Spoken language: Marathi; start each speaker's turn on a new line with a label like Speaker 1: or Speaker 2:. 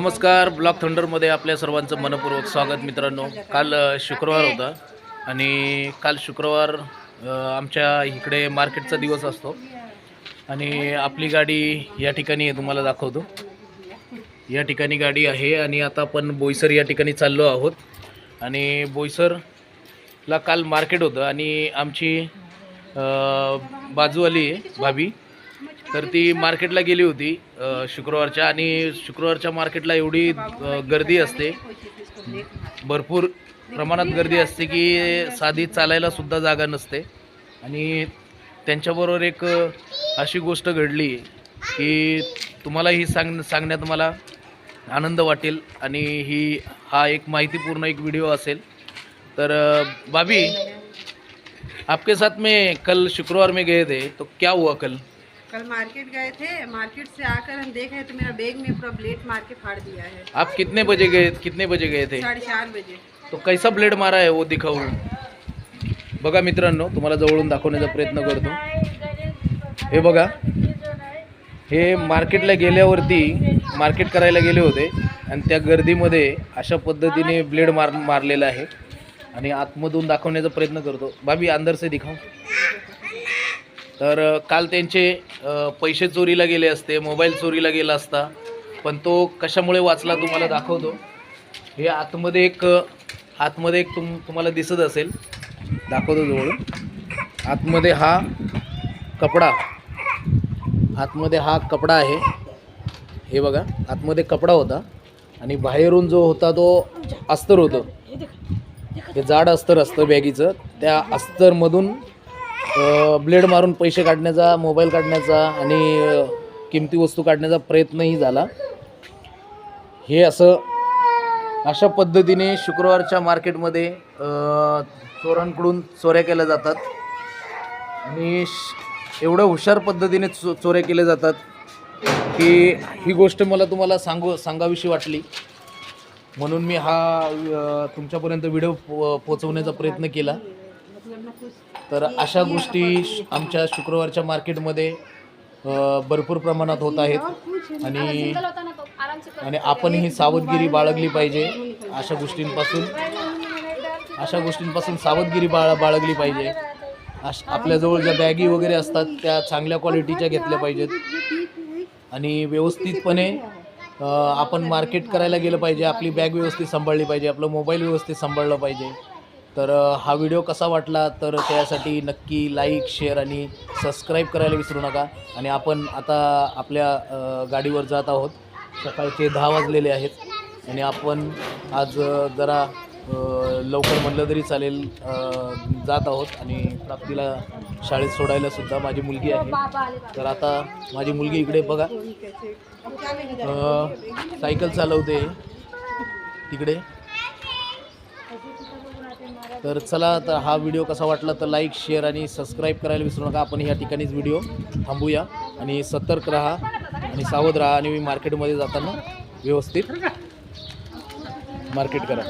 Speaker 1: नमस्कार ब्लॉक थंडरमध्ये आपल्या सर्वांचं मनपूर्वक स्वागत मित्रांनो. काल शुक्रवार होता आणि काल शुक्रवार आमच्या इकडे मार्केटचा दिवस असतो. आणि आपली गाडी या ठिकाणी तुम्हाला दाखवतो. या ठिकाणी गाडी आहे आणि आता आपण बोईसर या ठिकाणी चाललो आहोत. आणि बोईसरला काल मार्केट होतं आणि आमची बाजूवाली आहे भाभी. तर ती मार्केटला गेली होती शुक्रवारच्या आणि शुक्रवारच्या मार्केटला एवढी गर्दी असते. भरपूर प्रमाणात गर्दी असते की साधी चालायला सुद्धा जागा नसते. आणि त्यांच्याबरोबर एक अशी गोष्ट घडली की तुम्हाला ही सांग सांगण्यात मला आनंद वाटेल आणि ही हा एक माहितीपूर्ण एक व्हिडिओ असेल. तर बाबी भाभी आपके साथ में कल शुक्रवार में गए थे तो क्या हुआ कल?
Speaker 2: कल मार्केट गए थे मार्केट से आकर हम देख रहे तो मेरा बैग में पूरा ब्लेड मार के फाड़ दिया है।
Speaker 1: आप कितने बजे गए कितने बजे गए थे?
Speaker 2: साढ़े चार बजे।
Speaker 1: तो कैसा ब्लेड मारा है वो दिखाऊ? बघा मित्रांनो तुम्हाला जवळून दाखवण्याचा प्रयत्न करतो. हे बघा हे मार्केटला गेल्यावरती मार्केट करायला गेले होते आणि त्या गर्दीमध्ये अशा पद्धतीने ब्लेड मार मारलेला आहे. आणि आतमधून दाखवण्याचा प्रयत्न करतो. भाभी अंदर से दिखाऊ. तर काल त्यांचे पैसे चोरीला गेले असते मोबाईल चोरीला गेला असता. पण तो कशामुळे वाचला तुम्हाला दाखवतो. हे आतमध्ये एक आतमध्ये एक तुम तुम्हाला दिसत असेल. दाखवतो जवळून. आतमध्ये हा कपडा. आतमध्ये हा कपडा आहे. हे बघा आतमध्ये कपडा होता. आणि बाहेरून जो होता तो अस्तर होतं. हे जाड अस्तर असतं बॅगीचं. त्या अस्तरमधून ब्लेड मारून पैसे काढण्याचा मोबाईल काढण्याचा आणि किमती वस्तू काढण्याचा प्रयत्नही झाला. हे असं अशा पद्धतीने शुक्रवारच्या मार्केटमध्ये चोरांकडून चोऱ्या केल्या जातात. आणि श- एवढं हुशार पद्धतीने चो चोऱ्या केल्या जातात की ही गोष्ट मला तुम्हाला सांगू सांगावीशी वाटली. म्हणून मी हा तुमच्यापर्यंत व्हिडिओ पो पोचवण्याचा प्रयत्न केला. तर अशा गोष्टी श- आमच्या शुक्रवारच्या मार्केटमध्ये भरपूर प्रमाणात होत आहेत. आणि आणि आपणही सावधगिरी बाळगली पाहिजे अशा गोष्टींपासून. अशा गोष्टींपासून सावधगिरी बाळ बाळगली पाहिजे. अश आपल्याजवळ ज्या बॅगी वगैरे असतात त्या चांगल्या क्वालिटीच्या घेतल्या पाहिजेत. आणि व्यवस्थितपणे आपण मार्केट करायला गेलं पाहिजे. आपली बॅग व्यवस्थित सांभाळली पाहिजे. आपलं मोबाईल व्यवस्थित सांभाळलं पाहिजे. तर हा व्हिडिओ कसा वाटला? तर त्यासाठी नक्की लाईक शेअर आणि सबस्क्राईब करायला विसरू नका. आणि आपण आता आपल्या गाडीवर जात आहोत. सकाळचे दहा वाजलेले आहेत. आणि आपण आज जरा लवकर म्हणलं तरी चालेल जात आहोत. आणि प्राप्तीला शाळेत सोडायला सुद्धा माझी मुलगी आहे. तर आता माझी मुलगी इकडे बघा. सायकल चालवते. तिकडे. तर चला तर हा व्हिडिओ कसा वाटला तर लाईक शेअर आणि सबस्क्राईब करायला विसरू नका. आपण या ठिकाणीच व्हिडिओ थांबूया आणि सतर्क राहा आणि सावध राहा आणि मार्केटमध्ये जाताना व्यवस्थित मार्केट करा.